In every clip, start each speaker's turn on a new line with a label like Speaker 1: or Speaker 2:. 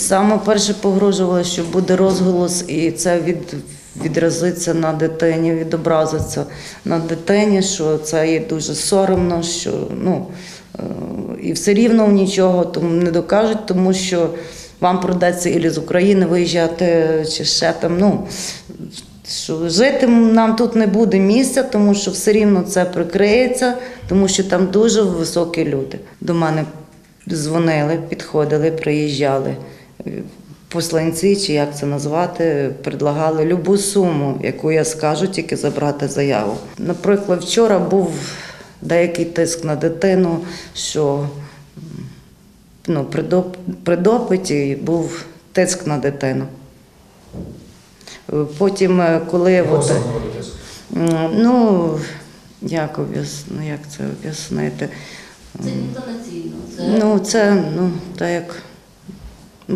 Speaker 1: Саме перше погрожували, що буде розголос, і це від, відразиться на дитині, відобразиться на дитині, що це є дуже соромно, що ну е, і все рівно нічого тому не докажуть, тому що вам придеться і з України виїжджати, чи ще там. Ну що жити нам тут не буде місця, тому що все рівно це прикриється, тому що там дуже високі люди. До мене дзвонили, підходили, приїжджали. Посланці, чи як це назвати, предлагали любу суму, яку я скажу, тільки забрати заяву. Наприклад, вчора був деякий тиск на дитину, що ну, при, доп- при допиті був тиск на дитину. Потім, е, коли от, ну, як, об'яс... ну, як це об'яснити?
Speaker 2: Це інтонаційно. Це
Speaker 1: Ну, це ну, так як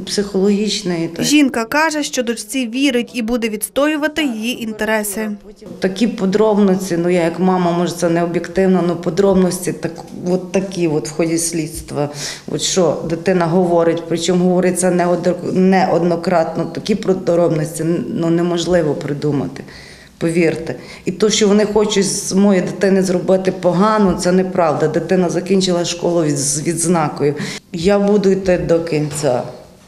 Speaker 1: психологічний.
Speaker 3: Жінка каже, що дочці вірить і буде відстоювати її інтереси.
Speaker 1: Такі подробниці, ну я як мама, може це не об'єктивно, але подробності так, от такі от в ході слідства. От що дитина говорить, причому говорить це неоднократно, такі подробності ну, неможливо придумати. Повірте. І то, що вони хочуть з моєї дитини зробити погано, це неправда. Дитина закінчила школу з відзнакою. Я буду йти до кінця.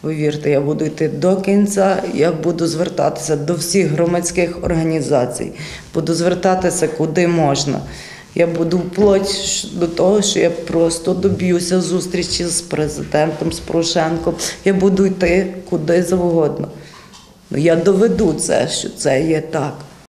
Speaker 1: Повірте, я буду йти до кінця, я буду звертатися до всіх громадських організацій, буду звертатися куди можна. Я буду вплоть до того, що я просто доб'юся зустрічі з президентом, з Порошенком. Я буду йти куди завгодно. Ну, Я доведу це, що це є так.